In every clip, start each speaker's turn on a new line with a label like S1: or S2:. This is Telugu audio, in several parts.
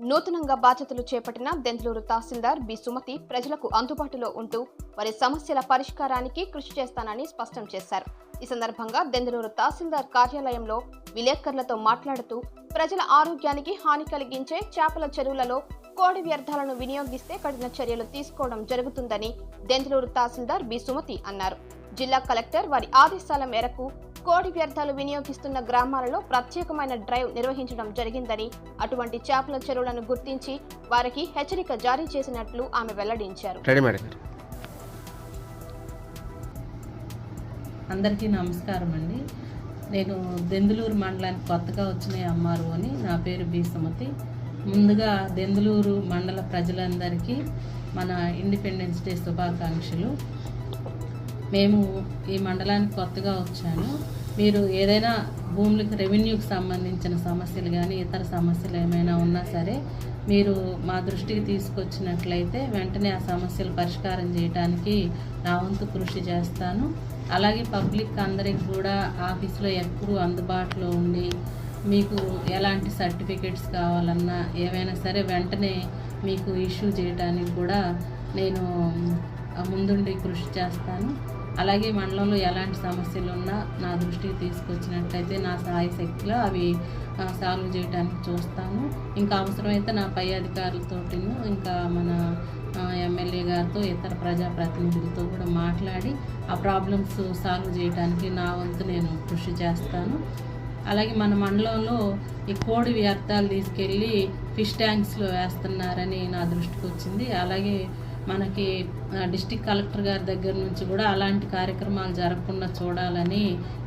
S1: నూతనంగా బాధ్యతలు చేపట్టిన దెందులూరు తహసీల్దార్ బి. సుమతి ప్రజలకు అందుబాటులో ఉంటూ వారి సమస్యల పరిష్కారానికి కృషి చేస్తానని స్పష్టం చేశారు. ఈ సందర్భంగా దెందులూరు తహసీల్దార్ కార్యాలయంలో విలేకరులతో మాట్లాడుతూ ప్రజల ఆరోగ్యానికి హాని కలిగించే చేపల చెరువులలో కోడి వ్యర్థాలను వినియోగిస్తే కఠిన చర్యలు తీసుకోవడం జరుగుతుందని దెందులూరు తహసీల్దార్ బి. సుమతి అన్నారు. జిల్లా కలెక్టర్ వారి ఆదేశాల మేరకు కోడి వ్యర్థాలు వినియోగిస్తున్న గ్రామాలలో ప్రత్యేకమైన డ్రైవ్ నిర్వహించడం జరిగిందని అటువంటి చేపల చెరువులను గుర్తించి వారికి హెచ్చరిక జారీ చేసినట్లు ఆమె వెల్లడించారు.
S2: అందరికీ నమస్కారం అండి. నేను దెందులూరు మండలానికి కొత్తగా వచ్చిన ఎంఆర్ఓ అని నా పేరు బి సుమతి. ముందుగా దెందులూరు మండల ప్రజలందరికీ మన ఇండిపెండెన్స్ డే శుభాకాంక్షలు. మేము ఈ మండలానికి కొత్తగా వచ్చాను. మీరు ఏదైనా భూములకు రెవెన్యూకి సంబంధించిన సమస్యలు కానీ ఇతర సమస్యలు ఏమైనా ఉన్నా సరే మీరు మా దృష్టికి తీసుకొచ్చినట్లయితే వెంటనే ఆ సమస్యలు పరిష్కారం చేయడానికి నా వంతు కృషి చేస్తాను. అలాగే పబ్లిక్ అందరికి కూడా ఆఫీస్లో ఎప్పుడూ అందుబాటులో ఉండి మీకు ఎలాంటి సర్టిఫికేట్స్ కావాలన్నా ఏవైనా సరే వెంటనే మీకు ఇష్యూ చేయడానికి కూడా నేను ముందుండి కృషి చేస్తాను. అలాగే మండలంలో ఎలాంటి సమస్యలు ఉన్నా నా దృష్టికి తీసుకొచ్చినట్లయితే నా సహాయ శక్తిలో అవి సాల్వ్ చేయడానికి చూస్తాను. ఇంకా అవసరమైతే నా పై అధికారులతోటి ఇంకా మన ఎమ్మెల్యే గారితో ఇతర ప్రజాప్రతినిధులతో కూడా మాట్లాడి ఆ ప్రాబ్లమ్స్ సాల్వ్ చేయడానికి నా వంతు నేను కృషి చేస్తాను. అలాగే మన మండలంలో ఈ కోడి వ్యర్థాలు తీసుకెళ్ళి ఫిష్ ట్యాంక్స్లో వేస్తున్నారని నా దృష్టికి వచ్చింది అలాగే మనకి డిస్టిక్ కలెక్టర్ గారి దగ్గర నుంచి కూడా అలాంటి కార్యక్రమాలు జరగకుండా చూడాలని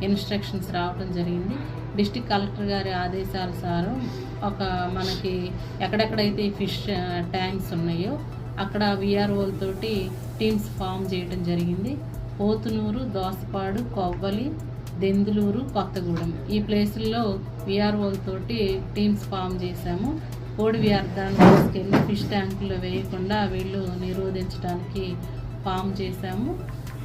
S2: ఇన్స్ట్రక్షన్స్ రావడం జరిగింది. డిస్టిక్ కలెక్టర్ గారి ఆదేశాల సారం ఒక మనకి ఎక్కడెక్కడైతే ఈ ఫిష్ ట్యాంక్స్ ఉన్నాయో అక్కడ విఆర్ఓలతోటి టీమ్స్ ఫామ్ చేయడం జరిగింది. పోతునూరు దోసపాడు కొవ్వలి దెందులూరు కొత్తగూడెం ఈ ప్లేసుల్లో విఆర్ఓలతోటి టీమ్స్ ఫామ్ చేశాము. కోడి వ్యర్థాలను తీసుకెళ్ళి ఫిష్ ట్యాంకులో వేయకుండా వీళ్ళు నిరోధించడానికి ఫామ్ చేశాము.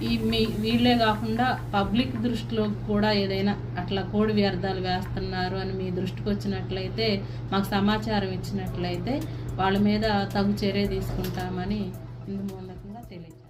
S2: ఈ మీ వీళ్ళే కాకుండా పబ్లిక్ దృష్టిలో కూడా ఏదైనా అట్లా కోడి వ్యర్థాలు వేస్తున్నారు అని మీ దృష్టికి వచ్చినట్లయితే మాకు సమాచారం ఇచ్చినట్లయితే వాళ్ళ మీద తగు చర్య తీసుకుంటామని ఇందు తెలియదు